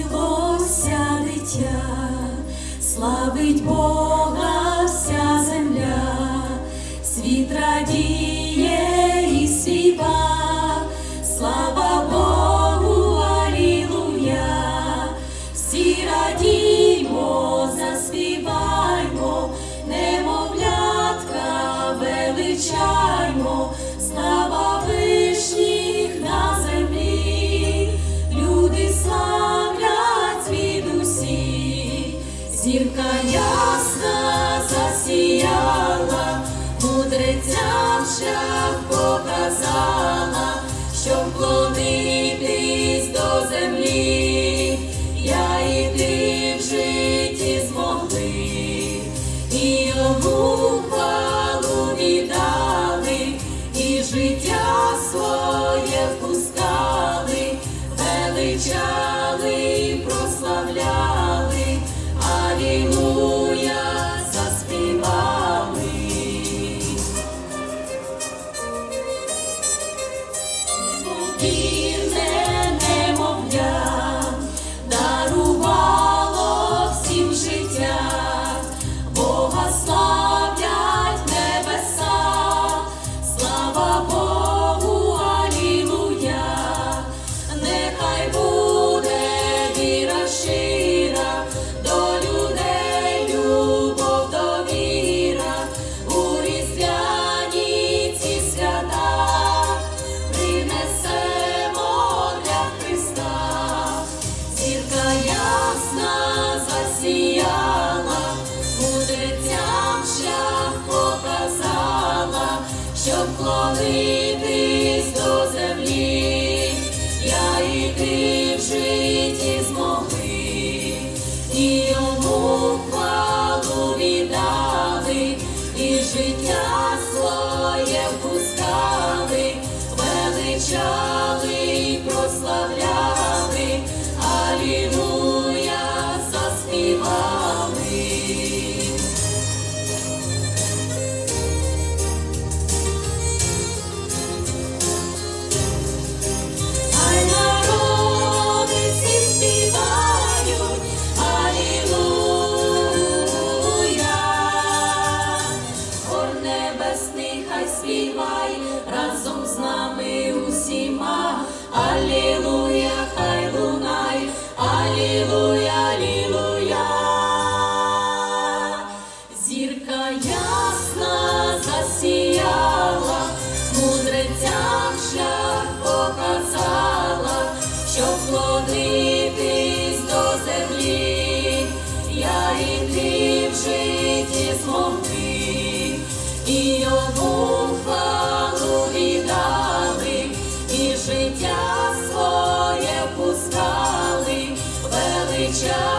Народилося дитя, славить Бога. зустрічаймо слава вишніх на землі, люди славлять від усіх, зірка ясна засіяла, мудрецям. Holy Joe. засіяла, мудрецям шлях показала, щоб клонитись до землі, я і ти в житті змогли, і йому хвалу віддали, і життя своє впускали велича. свій вам. each.